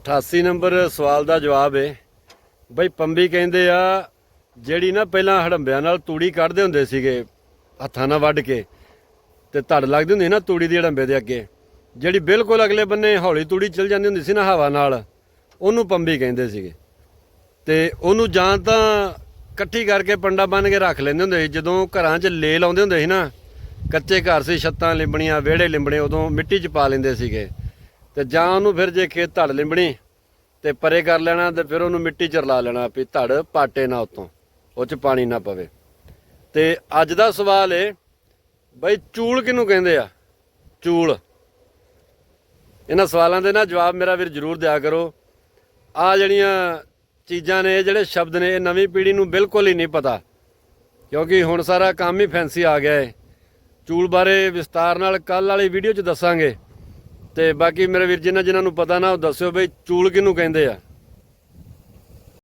88 number ਸਵਾਲ ਦਾ ਜਵਾਬ ਹੈ ਬਈ ਪੰਬੀ ਕਹਿੰਦੇ ਆ, ਜਿਹੜੀ ਨਾ ਪਹਿਲਾਂ ਹੜੰਬਿਆਂ ਨਾਲ ਤੂੜੀ ਕੱਢਦੇ ਹੁੰਦੇ ਸੀਗੇ, ਹੱਥਾਂ ਨਾਲ ਵੱਢ ਕੇ, ਤੇ ਧੜ ਲੱਗਦੀ ਹੁੰਦੀ ਸੀ ਨਾ ਤੂੜੀ ਦੀ ਹੜੰਬੇ ਦੇ ਅੱਗੇ। ਜਿਹੜੀ ਬਿਲਕੁਲ ਅਗਲੇ ਬੰਨੇ ਹੌਲੀ ਤੂੜੀ ਚਲ ਜਾਂਦੀ ਹੁੰਦੀ ਸੀ ਨਾ ਹਵਾ ਨਾਲ, ਉਹਨੂੰ ਪੰਬੀ ਕਹਿੰਦੇ ਸੀਗੇ। ਤੇ ਉਹਨੂੰ ਜਾਂ ਤਾਂ ਇਕੱਠੀ ਕਰਕੇ ਪੰਡਾ ਬੰਨ ਕੇ ਰੱਖ ਲੈਂਦੇ ਹੁੰਦੇ ਸੀ। ਜਦੋਂ ਘਰਾਂ 'ਚ ਲੇ ਲਾਉਂਦੇ ਹੁੰਦੇ ਸੀ ਨਾ, ਕੱਚੇ ਘਰ ਸੀ, ਛੱਤਾਂ ਲਿੰਬਣੀਆਂ, ਵਿਹੜੇ ਲਿੰਬਣੇ, ਉਦੋਂ ਮਿੱਟੀ 'ਚ ਪਾ ਲੈਂਦੇ ਸੀਗੇ। ਤੇ ਜਾਂ ਉਹਨੂੰ ਫਿਰ ਜੇ ਖੇਤ ਧੜ ਲਿੰਬਣੀ ਤੇ ਪਰੇ ਕਰ ਲੈਣਾ ਤੇ ਫਿਰ ਉਹਨੂੰ ਮਿੱਟੀ 'ਚ ਰਲਾ ਲੈਣਾ ਵੀ ਧੜ ਪਾਟੇ ਨਾ ਉਤੋਂ, ਉਹ 'ਚ ਪਾਣੀ ਨਾ ਪਵੇ। ਤੇ ਅੱਜ ਦਾ ਸਵਾਲ ਏ, ਬਈ ਚੂਲ ਕਿਹਨੂੰ ਕਹਿੰਦੇ ਆ? ਚੂਲ। ਇਹਨਾਂ ਸਵਾਲਾਂ ਦੇ ਨਾ ਜਵਾਬ ਮੇਰਾ ਵੀਰ ਜਰੂਰ ਦਿਆ ਕਰੋ। ਆ ਜਿਹੜੀਆਂ ਚੀਜ਼ਾਂ ਨੇ, ਇਹ ਜਿਹੜੇ ਸ਼ਬਦ ਨੇ, ਇਹ ਨਵੀਂ ਪੀੜ੍ਹੀ ਨੂੰ ਬਿਲਕੁਲ ਹੀ ਨਹੀਂ ਪਤਾ। ਕਿਉਂਕਿ ਹੁਣ ਸਾਰਾ ਕੰਮ ਹੀ ਫੈਂਸੀ ਆ ਗਿਆ ਹੈ ਚੂਲ ਬਾਰੇ ਵਿਸਤਾਰ ਨਾਲ ਕੱਲ ਵਾਲੀ ਵੀਡੀਓ 'ਚ ਦੱਸਾਂਗੇ। ਤੇ ਬਾਕੀ ਮੇਰੇ ਵੀਰ, ਜਿਨ੍ਹਾਂ ਜਿਨ੍ਹਾਂ ਨੂੰ ਪਤਾ ਨਾ, ਉਹ ਦੱਸਿਓ ਬਈ ਚੂਲ ਕਿਹਨੂੰ ਕਹਿੰਦੇ ਆ।